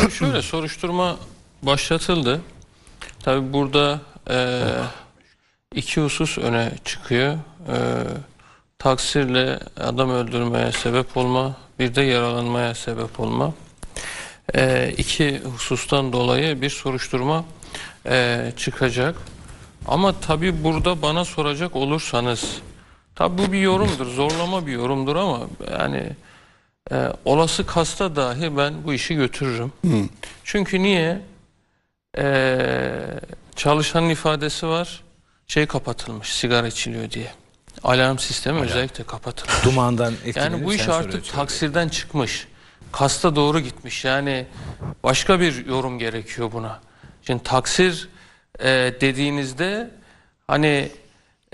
Şimdi şöyle soruşturma başlatıldı. Tabi burada e, iki husus öne çıkıyor. E, taksirle adam öldürmeye sebep olma, bir de yaralanmaya sebep olma. E, iki husustan dolayı bir soruşturma e, çıkacak. Ama tabi burada bana soracak olursanız, tabi bu bir yorumdur, zorlama bir yorumdur ama yani e, olası kasta dahi ben bu işi götürürüm. Çünkü niye? Ee, çalışanın ifadesi var. Şey kapatılmış sigara içiliyor diye. Alarm sistemi özellikle kapatılmış. Dumandan etkilenip Yani bu iş artık taksirden çıkmış. Kasta doğru gitmiş. Yani başka bir yorum gerekiyor buna. Şimdi taksir e, dediğinizde hani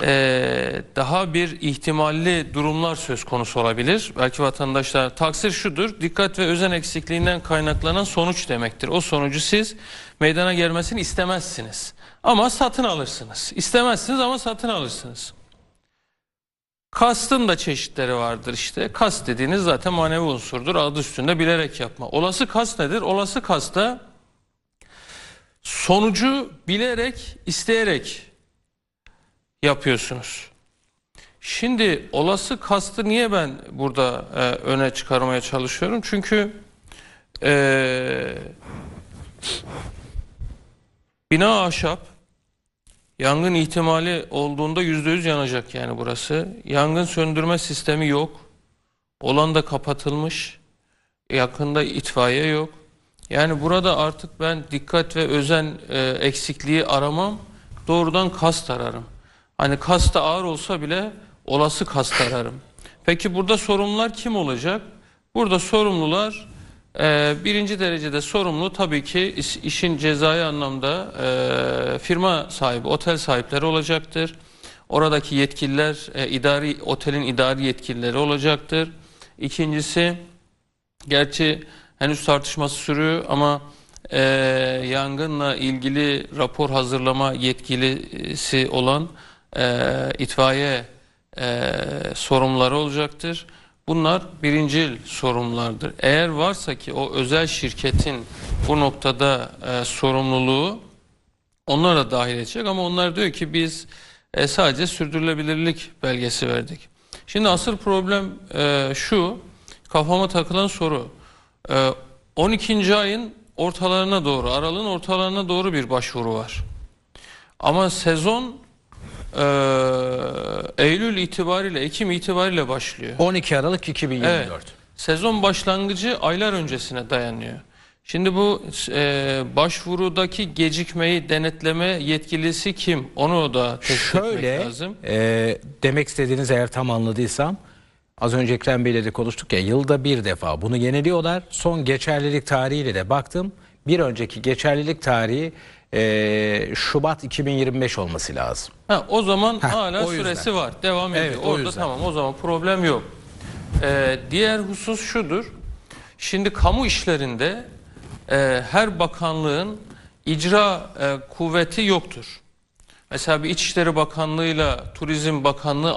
e, daha bir ihtimalli durumlar söz konusu olabilir. Belki vatandaşlar taksir şudur. Dikkat ve özen eksikliğinden kaynaklanan sonuç demektir. O sonucu siz meydana gelmesini istemezsiniz. Ama satın alırsınız. İstemezsiniz ama satın alırsınız. Kastın da çeşitleri vardır işte. Kast dediğiniz zaten manevi unsurdur. Adı üstünde bilerek yapma. Olası kast nedir? Olası kasta sonucu bilerek, isteyerek yapıyorsunuz. Şimdi olası kastı niye ben burada e, öne çıkarmaya çalışıyorum? Çünkü e, bina ahşap, Yangın ihtimali olduğunda yüzde yüz yanacak yani burası. Yangın söndürme sistemi yok. Olan da kapatılmış. Yakında itfaiye yok. Yani burada artık ben dikkat ve özen e, eksikliği aramam. Doğrudan kast ararım. Hani kast da ağır olsa bile olası kast ararım. Peki burada sorumlular kim olacak? Burada sorumlular e, birinci derecede sorumlu tabii ki iş- işin cezai anlamda e, firma sahibi, otel sahipleri olacaktır. Oradaki yetkililer, e, idari otelin idari yetkilileri olacaktır. İkincisi, gerçi henüz tartışması sürüyor ama e, yangınla ilgili rapor hazırlama yetkilisi olan e, itfaiye e, sorumluları olacaktır. Bunlar birincil sorumlulardır. Eğer varsa ki o özel şirketin bu noktada e, sorumluluğu onlar da dahil edecek ama onlar diyor ki biz e, sadece sürdürülebilirlik belgesi verdik. Şimdi asıl problem şu kafama takılan soru. E, 12. ayın ortalarına doğru, aralığın ortalarına doğru bir başvuru var. Ama sezon e, Eylül itibariyle, Ekim itibariyle başlıyor. 12 Aralık 2024. Evet. Sezon başlangıcı aylar öncesine dayanıyor. Şimdi bu e, başvurudaki gecikmeyi denetleme yetkilisi kim? Onu da tespit Şöyle etmek lazım. e, demek istediğiniz eğer tam anladıysam az önce Ekrem Bey'le de konuştuk ya yılda bir defa bunu yeniliyorlar. Son geçerlilik tarihiyle de baktım. Bir önceki geçerlilik tarihi e, Şubat 2025 olması lazım. Ha, o zaman Heh, hala o yüzden. süresi var. Devam ediyor. Evet, Orada yüzden. tamam o zaman problem yok. Ee, diğer husus şudur. Şimdi kamu işlerinde e, her bakanlığın icra e, kuvveti yoktur. Mesela bir İçişleri Bakanlığı'yla Turizm Bakanlığı aynı